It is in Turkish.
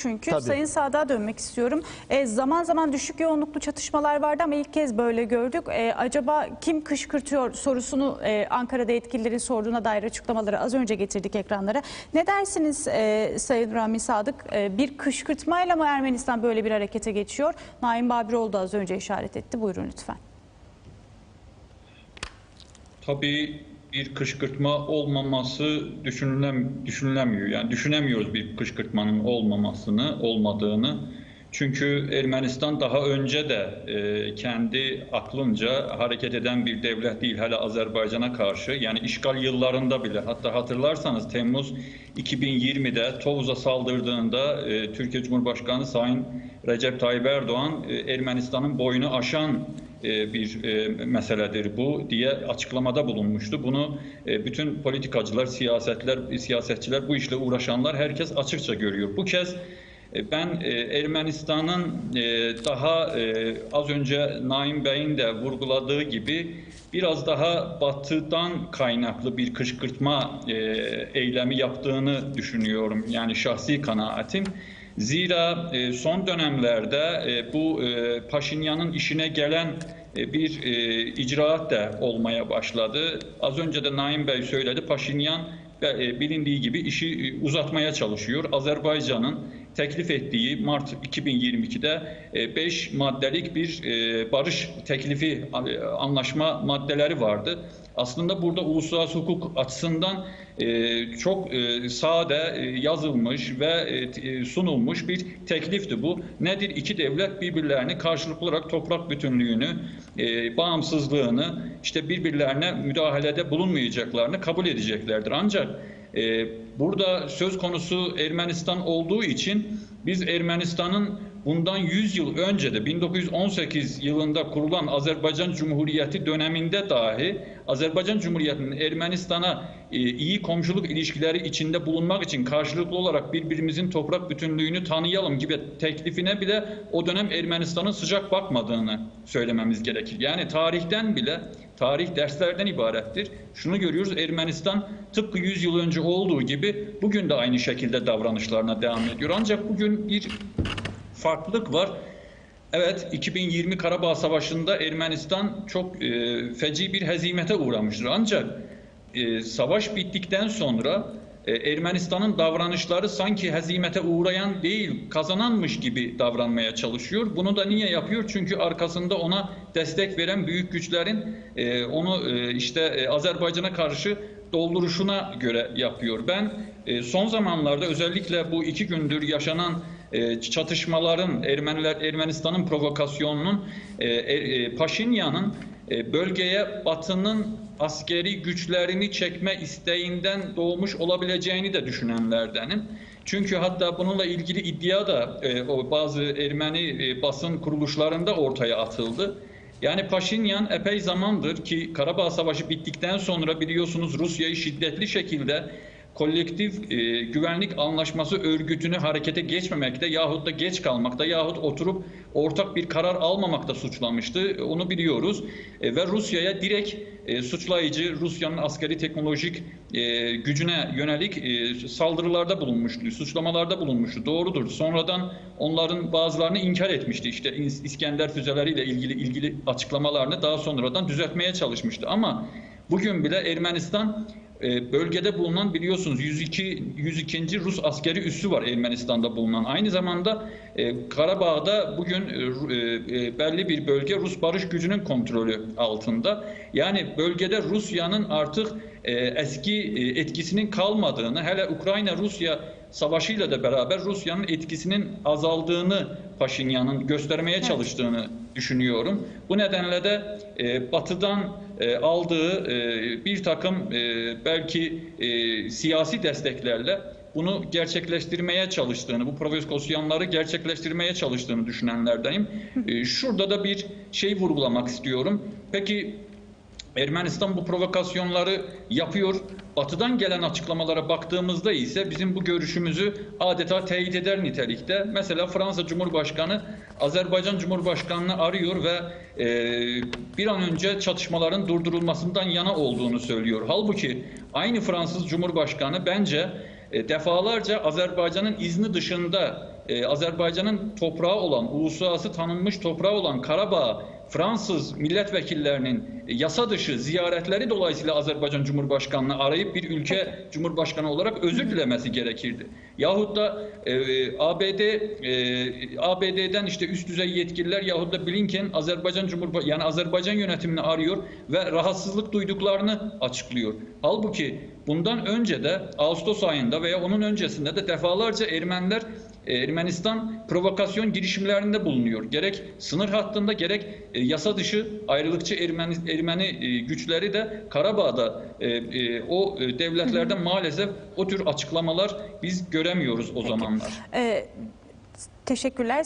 çünkü. Tabii. Sayın Sadık'a dönmek istiyorum. E, zaman zaman düşük yoğunluklu çatışmalar vardı ama ilk kez böyle gördük. E, acaba kim kışkırtıyor sorusunu e, Ankara'da yetkililerin sorduğuna dair açıklamaları az önce getirdik ekranlara. Ne dersiniz e, Sayın Rami Sadık? E, bir kışkırtmayla mı Ermenistan böyle bir harekete geçiyor? Naim Babiroğlu da az önce işaret etti. Buyurun lütfen. Tabii bir kışkırtma olmaması düşünülem, düşünülemiyor. Yani düşünemiyoruz bir kışkırtmanın olmamasını, olmadığını. Çünkü Ermenistan daha önce de e, kendi aklınca hareket eden bir devlet değil. Hele Azerbaycan'a karşı yani işgal yıllarında bile hatta hatırlarsanız Temmuz 2020'de Tovuz'a saldırdığında e, Türkiye Cumhurbaşkanı Sayın Recep Tayyip Erdoğan e, Ermenistan'ın boyunu aşan bir e, meseledir bu diye açıklamada bulunmuştu. Bunu e, bütün politikacılar, siyasetler, siyasetçiler, bu işle uğraşanlar herkes açıkça görüyor. Bu e, ben e, Ermenistan'ın e, daha e, az önce Naim Bey'in de vurguladığı gibi biraz daha batıdan kaynaklı bir kışkırtma e, eylemi yaptığını düşünüyorum. Yani şahsi kanaatim. Zira e, son dönemlerde e, bu e, Paşinyan'ın işine gelen bir icraat da olmaya başladı. Az önce de Naim Bey söyledi. Paşinyan bilindiği gibi işi uzatmaya çalışıyor. Azerbaycan'ın teklif ettiği Mart 2022'de 5 maddelik bir e, barış teklifi e, anlaşma maddeleri vardı. Aslında burada uluslararası hukuk açısından e, çok sade yazılmış ve sunulmuş bir teklifti bu. Nedir? İki devlet birbirlerini karşılıklı olarak toprak bütünlüğünü, bağımsızlığını, işte birbirlerine müdahalede bulunmayacaklarını kabul edeceklerdir. Ancak burada söz konusu Ermenistan olduğu için biz Ermenistan'ın bundan 100 yıl önce de 1918 yılında kurulan Azerbaycan Cumhuriyeti döneminde dahi Azerbaycan Cumhuriyeti'nin Ermenistan'a e, iyi komşuluk ilişkileri içinde bulunmak için karşılıklı olarak birbirimizin toprak bütünlüğünü tanıyalım gibi teklifine bile o dönem Ermenistan'ın sıcak bakmadığını söylememiz gerekir. Yani tarihten bile tarih derslerden ibarettir. Şunu görüyoruz Ermenistan tıpkı 100 yıl önce olduğu gibi bugün de aynı şekilde davranışlarına devam ediyor. Ancak bugün bir farklılık var. Evet 2020 Karabağ Savaşı'nda Ermenistan çok e, feci bir hezimete uğramıştır. Ancak e, savaş bittikten sonra Ermenistan'ın davranışları sanki hezimete uğrayan değil kazananmış gibi davranmaya çalışıyor. Bunu da niye yapıyor? Çünkü arkasında ona destek veren büyük güçlerin e, onu e, işte e, Azerbaycan'a karşı dolduruşuna göre yapıyor. Ben e, son zamanlarda özellikle bu iki gündür yaşanan e, çatışmaların Ermeniler Ermenistan'ın provokasyonunun e, e, Paşinyan'ın e, bölgeye Batı'nın askeri güçlerini çekme isteğinden doğmuş olabileceğini de düşünenlerdenim. Çünkü hatta bununla ilgili iddia da e, bazı Ermeni e, basın kuruluşlarında ortaya atıldı. Yani Paşinyan epey zamandır ki Karabağ Savaşı bittikten sonra biliyorsunuz Rusya'yı şiddetli şekilde kolektif e, güvenlik anlaşması örgütünü harekete geçmemekte yahut da geç kalmakta yahut oturup ortak bir karar almamakta suçlamıştı. Onu biliyoruz. E, ve Rusya'ya direkt e, suçlayıcı Rusya'nın askeri teknolojik e, gücüne yönelik e, saldırılarda bulunmuştu, suçlamalarda bulunmuştu. Doğrudur. Sonradan onların bazılarını inkar etmişti. İşte İskender füzeleriyle ilgili ilgili açıklamalarını daha sonradan düzeltmeye çalışmıştı. Ama bugün bile Ermenistan e, bölgede bulunan biliyorsunuz 102 102. Rus askeri üssü var Ermenistan'da bulunan. Aynı zamanda e, Karabağ'da bugün e, e, belli bir bölge Rus barış gücünün kontrolü altında. Yani bölgede Rusya'nın artık e, eski e, etkisinin kalmadığını, hele Ukrayna-Rusya savaşıyla da beraber Rusya'nın etkisinin azaldığını Paşinyan'ın göstermeye çalıştığını düşünüyorum. Bu nedenle de e, Batı'dan e, aldığı e, bir takım e, belki e, siyasi desteklerle bunu gerçekleştirmeye çalıştığını, bu provokasyonları gerçekleştirmeye çalıştığını düşünenlerdeyim. E, şurada da bir şey vurgulamak istiyorum. Peki Ermenistan bu provokasyonları yapıyor. Batı'dan gelen açıklamalara baktığımızda ise bizim bu görüşümüzü adeta teyit eder nitelikte. Mesela Fransa Cumhurbaşkanı Azerbaycan Cumhurbaşkanı'nı arıyor ve e, bir an önce çatışmaların durdurulmasından yana olduğunu söylüyor. Halbuki aynı Fransız Cumhurbaşkanı bence e, defalarca Azerbaycan'ın izni dışında e, Azerbaycan'ın toprağı olan, uluslararası tanınmış toprağı olan Karabağ Fransız milletvekillerinin yasa dışı ziyaretleri dolayısıyla Azerbaycan Cumhurbaşkanı'nı arayıp bir ülke Cumhurbaşkanı olarak özür dilemesi gerekirdi. Yahut da e, ABD e, ABD'den işte üst düzey yetkililer yahut da Blinken Azerbaycan Cumhurba yani Azerbaycan yönetimini arıyor ve rahatsızlık duyduklarını açıklıyor. Halbuki bundan önce de Ağustos ayında veya onun öncesinde de defalarca Ermeniler Ermenistan provokasyon girişimlerinde bulunuyor. Gerek sınır hattında gerek e, yasa dışı ayrılıkçı Ermeni, Ermeni e, güçleri de Karabağ'da e, o e, devletlerden maalesef o tür açıklamalar biz göremiyoruz o zamanlar. E, teşekkürler.